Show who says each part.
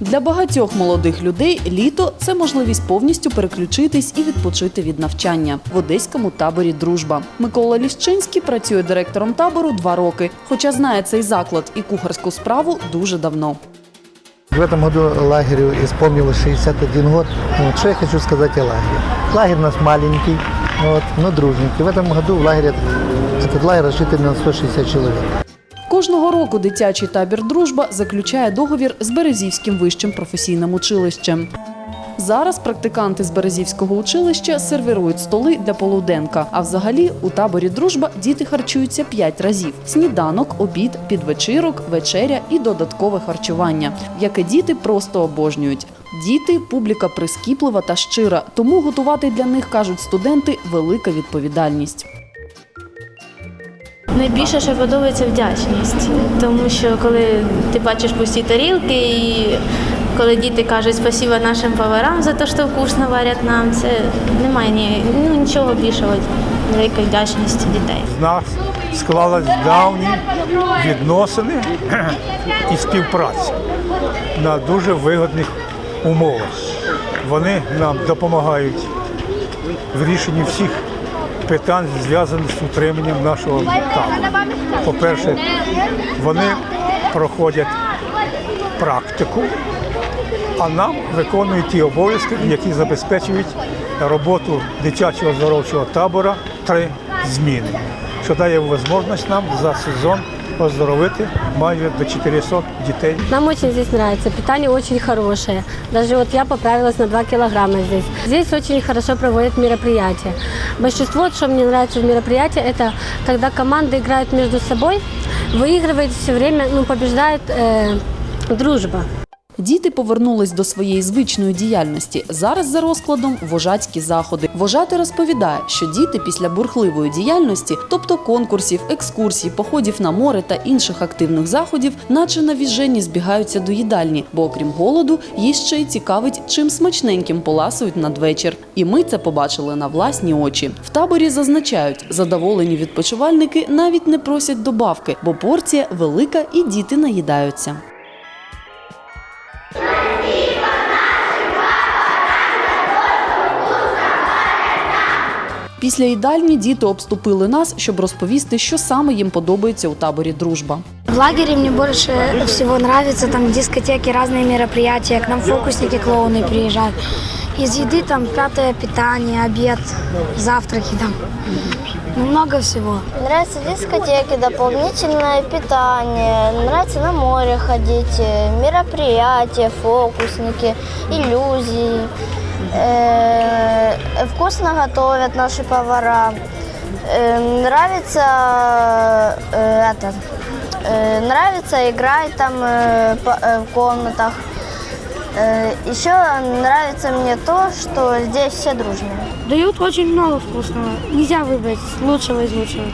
Speaker 1: Для багатьох молодих людей літо це можливість повністю переключитись і відпочити від навчання в одеському таборі Дружба. Микола Ліщинський працює директором табору два роки, хоча знає цей заклад і кухарську справу дуже давно.
Speaker 2: В этом году лагерю исполнилось 61 год. Вот, что я хочу сказать о лагере. Лагерь у нас маленький, вот, но дружненький. В этом году в лагере, этот лагерь рассчитан на 160 человек.
Speaker 1: Кожного року дитячий табір Дружба заключає договір з Березівським вищим професійним училищем. Зараз практиканти з Березівського училища сервірують столи для полуденка. А взагалі у таборі Дружба діти харчуються п'ять разів: сніданок, обід, підвечірок, вечеря і додаткове харчування, яке діти просто обожнюють. Діти публіка прискіплива та щира, тому готувати для них кажуть студенти велика відповідальність.
Speaker 3: Найбільше, що подобається вдячність, тому що коли ти бачиш пусті тарілки, і коли діти кажуть спасіба нашим поварам за те, що вкусно варять нам, це немає ні, ну, нічого більшого великої вдячності дітей.
Speaker 4: В нас склалась давні відносини і співпраця на дуже вигідних умовах. Вони нам допомагають в рішенні всіх питань, зв'язаних з утриманням нашого табору. По-перше, вони проходять практику, а нам виконують ті обов'язки, які забезпечують роботу дитячого здоровчого табора три зміни, що дає можливість нам за сезон оздоровити майже до 400 дітей.
Speaker 5: Нам очень здесь нравится, питание очень хорошее. Даже вот я поправилась на 2 килограмма здесь. Здесь очень хорошо проводят мероприятия. Большинство, что мне нравится в мероприятии, это когда команды играют между собой, выигрывает все время, ну, побеждает э, дружба.
Speaker 1: Діти повернулись до своєї звичної діяльності. Зараз за розкладом вожатські заходи. Вожати розповідає, що діти після бурхливої діяльності, тобто конкурсів, екскурсій, походів на море та інших активних заходів, наче на віжені збігаються до їдальні, бо окрім голоду, їх ще й цікавить, чим смачненьким поласують надвечір. І ми це побачили на власні очі. В таборі зазначають, задоволені відпочивальники навіть не просять добавки, бо порція велика і діти наїдаються. Після їдальні діти обступили нас, щоб розповісти, що саме їм подобається у таборі Дружба.
Speaker 6: В лагере мне больше всего нравится там дискотеки, разные мероприятия. К нам фокусники, клоуны приезжают. Из еды там пятое питание, обед, завтраки там. Ну, много всего.
Speaker 7: Нравятся дискотеки, дополнительное питание, нравится на море ходить, э, мероприятия, фокусники, иллюзии. Э, Вкусно готовят наши повара. Э, Нравится э, это, э, нравится играть там э, по- э, в комнатах. Э, Еще нравится мне то, что здесь все дружные.
Speaker 6: Дают очень много вкусного. Нельзя выбрать лучшего из лучшего.